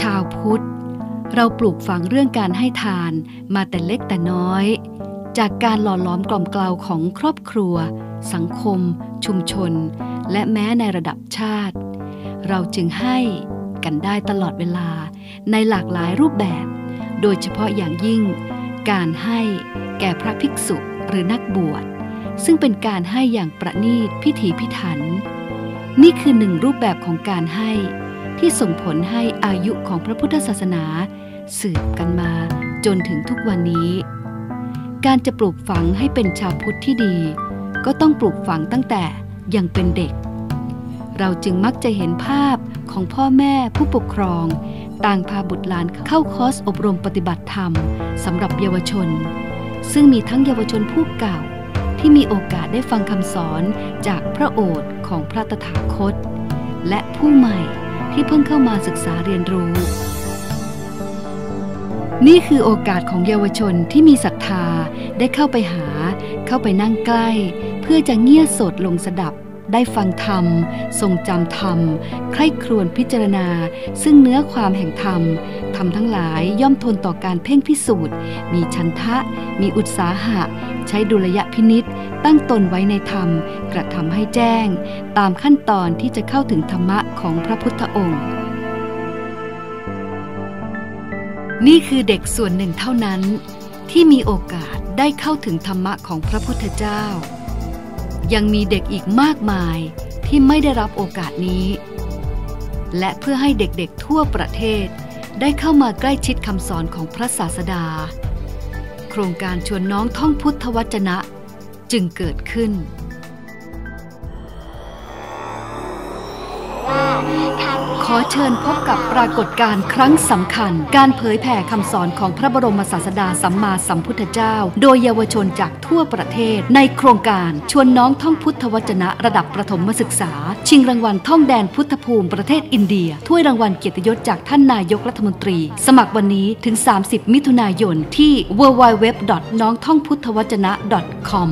ชาวพุทธ เราปลูกฝังเรื่องการให้ทานมาแต่เล็กแต่น้อย จากการหล่อล้อมกล่อมกลาวของครอบครัว สังคม ชุมชน และแม้ในระดับชาติ เราจึงให้กันได้ตลอดเวลาในหลากหลายรูปแบบ โดยเฉพาะอย่างยิ่ง การให้แก่พระภิกษุหรือนักบวช ซึ่งเป็นการให้อย่างประณีตพิถีพิถัน นี่คือหนึ่งรูปแบบของการให้ ที่ส่งผลให้อายุของพระพุทธศาสนาสืบกันมาจนถึงทุกวันนี้ การจะปลูกฝังให้เป็นชาวพุทธที่ดี ก็ต้องปลูกฝังตั้งแต่ยังเป็นเด็ก เราจึงมักจะเห็นภาพของพ่อแม่ผู้ปกครอง ต่างพาบุตรหลานเข้าคอร์สอบรมปฏิบัติธรรมสำหรับเยาวชน ซึ่งมีทั้งเยาวชนผู้เก่าที่มีโอกาสได้ฟังคำสอนจากพระโอษฐ์ของพระตถาคต และผู้ใหม่ ที่เพิ่งเข้ามาศึกษาเรียนรู้ นี่คือโอกาสของเยาวชนที่มีศรัทธาได้เข้าไปหา เข้าไปนั่งใกล้ เพื่อจะเงี่ยสดลงสดับ ได้ฟังธรรม ทรงจำธรรม ใคร่ครวญพิจารณา ซึ่งเนื้อความแห่งธรรม ธรรมทั้งหลายย่อมทนต่อการเพ่งพิสูจน์ มีชันทะ มีอุตสาหะ ใช้ดุลยพินิษตั้งตนไว้ในธรรม กระทำให้แจ้ง ตามขั้นตอนที่จะเข้าถึงธรรมะของพระพุทธองค์ นี่คือเด็กส่วนหนึ่งเท่านั้น ที่มีโอกาสได้เข้าถึงธรรมะของพระพุทธเจ้า ยังมีเด็กอีกมากมายที่ไม่ได้รับโอกาสนี้ และเพื่อให้เด็กๆทั่วประเทศได้เข้ามาใกล้ชิดคำสอนของพระศาสดา โครงการชวนน้องท่องพุทธวจนะจึงเกิดขึ้น อเชิญพบกับปรากฏการณ์ครั้งสำคัญ การเผยแผ่คำสอนของพระบรมศาสดาสัมมาสัมพุทธเจ้า โดยเยาวชนจากทั่วประเทศ ในโครงการชวนน้องท่องพุทธวจนะระดับประถมศึกษา ชิงรางวัลท่องแดนพุทธภูมิประเทศอินเดีย ถ้วยรางวัลเกียรติยศจากท่านนายกรัฐมนตรี สมัครวันนี้ถึง 30 มิถุนายนที่ www. น้องท่องพุทธวจนะ .com